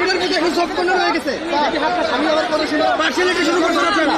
অন্য হয়ে গেছে। আমি আবার কথা শুনে পার্সিয়ালিটি শুরু করছেন আপনারা।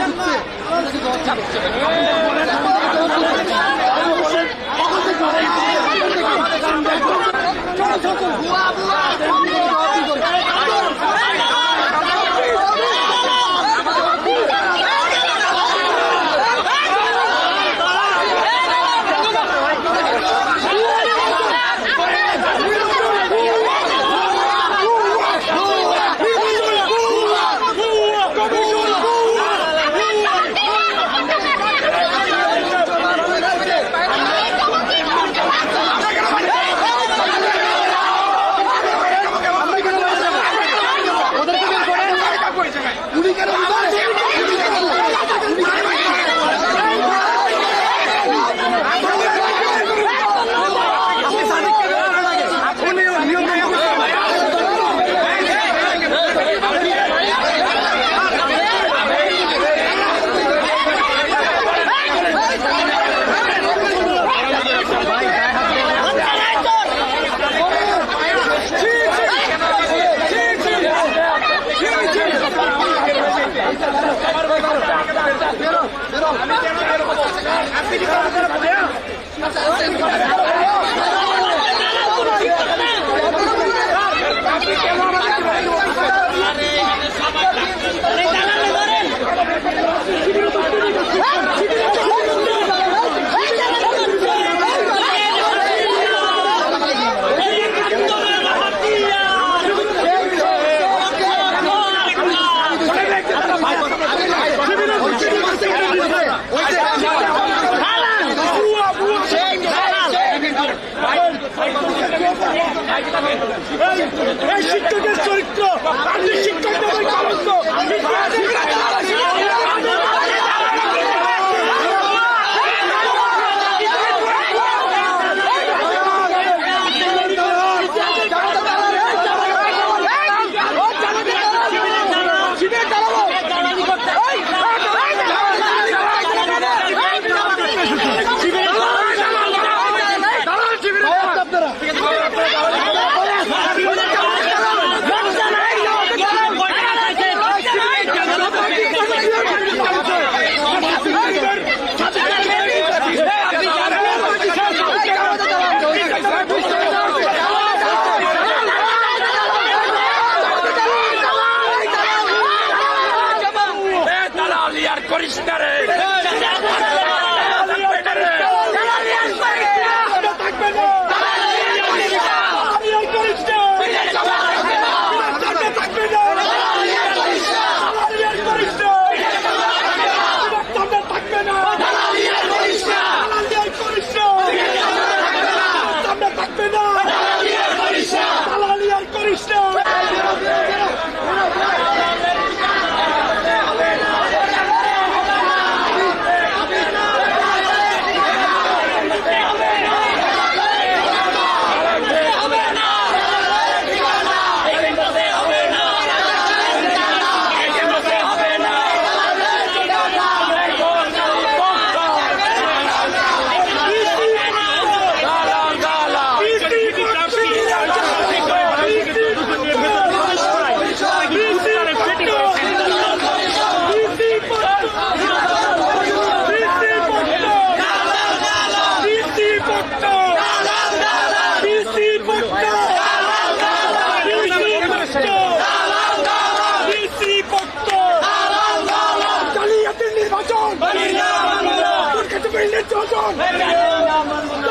এই শিক্ষকের চরিত্র শিক্ষকদের কলঙ্ক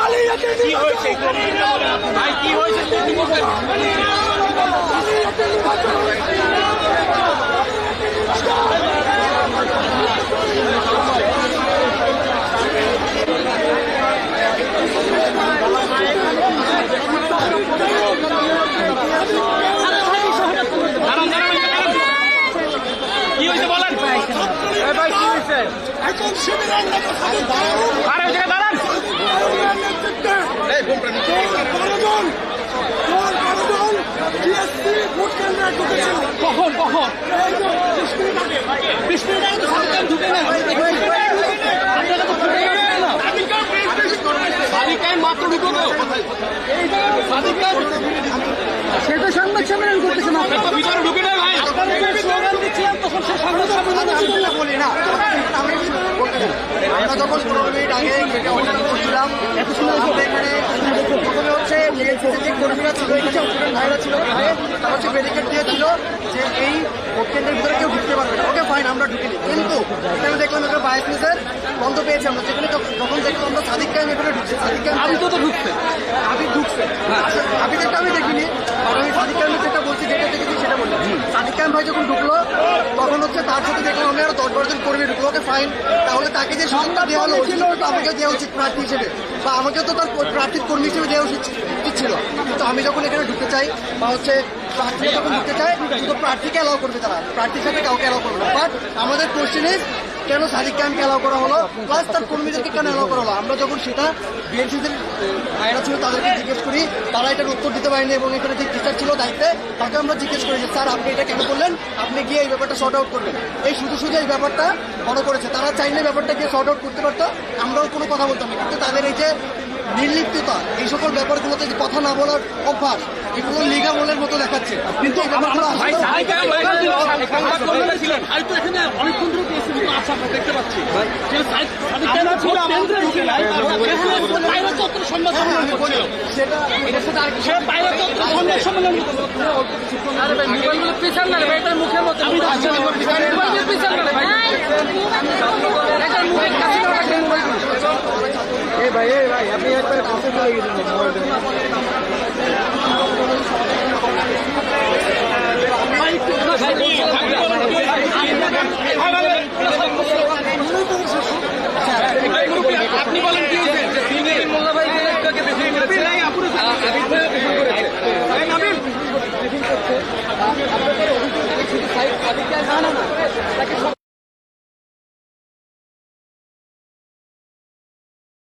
কি হয়েছে? নির্বাচন কি হয়েছে? বলেন? ভাই কি হয়েছে? এখন শিবিরের আর ওই জায়গায় দাঁড়ান। কখন কখন? বিশ মিনিট আগে। আগে তো সরকার ঢুকে না। আপনারা তো ঢুকে না। সাদিকায় মাত্র ঢুকো তো। সাদিকা সে সংবাদ সম্মেলন আমরা যখন পনেরো মিনিট আগে গেটে অবস্থান করছিলাম আমরা এখানে। প্রথমে হচ্ছে যে কর্মীরা ছিল ভাইরা ছিল এখানে তারা হচ্ছে ব্যারিকেড দিয়েছিল যে এই ভোট কেন্দ্রের ভিতরে কেউ ঢুকতে পারবে না। ওকে ফাইন আমরা ঢুকিনি। কিন্তু এখানে দেখলাম একটা বাইসনেসের বন্ধ পেয়েছি আমরা। যেখানে যখন দেখলাম আমরা সাদিক খান এখানে ঢুকছে সাদিক খান আমি তো ঢুকছে। আমি ঢুকছে। আচ্ছা, আমি যেটা আমি দেখিনি আর আমি সাদিক খান যেটা বলছি যেটা দেখেছি সেটা বলছি সাদিক খান ভাই যখন ঢুকলো তখন হচ্ছে তার সাথে দেখলাম আমি আরও দশ বারো জন কর্মী ঢুকলোকে ফাইন তাহলে তাকে যে সংখ্যা দেওয়া হলো ছিল আমাকে দেওয়া উচিত প্রার্থী হিসেবে। বা আমাকে তো তার প্রার্থী কর্মী হিসেবে দেওয়া উচিত ছিল। কিন্তু আমি যখন এখানে ঢুকতে চাই বা হচ্ছে প্রার্থীরা যখন ঢুকতে চাই কিন্তু প্রার্থীকে অ্যালাউ করবে তারা প্রার্থীর সাথে কাউকে অ্যালাউ করবে না। বাট আমাদের কোশ্চেন ইজ কেন সাদিক খানকে অ্যালাউ করা হলো? প্লাস তার কর্মীদেরকে কেন অ্যালাউ করা হলো? আমরা যখন সেটা বিএনসিসির ভাইরা ছিল তাদেরকে জিজ্ঞেস করি, তারা এটার উত্তর দিতে পারেনি এবং এখানে যে টিচার ছিল দায়িত্বে, তাকে আমরা জিজ্ঞেস করি যে, স্যার, আপনি এটা কেন করলেন? আপনি গিয়ে এই ব্যাপারটা শর্ট আউট করবেন। এই শুধু শুধু এই ব্যাপারটা বড় করেছে। তারা চাইলে ব্যাপারটা গিয়ে শর্ট আউট করতে পারতো, আমরাও কোনো কথা বলতাম না। কিন্তু তাদের এই যে নির্লিপ্ততা এই সকল ব্যাপারগুলোতে কথা না বলার অভ্যাস এগুলো লিগামলের মতো দেখাচ্ছে। কিন্তু ভাই ভাই তো আপনি বলেন কি আপনাদের অভিযোগ না না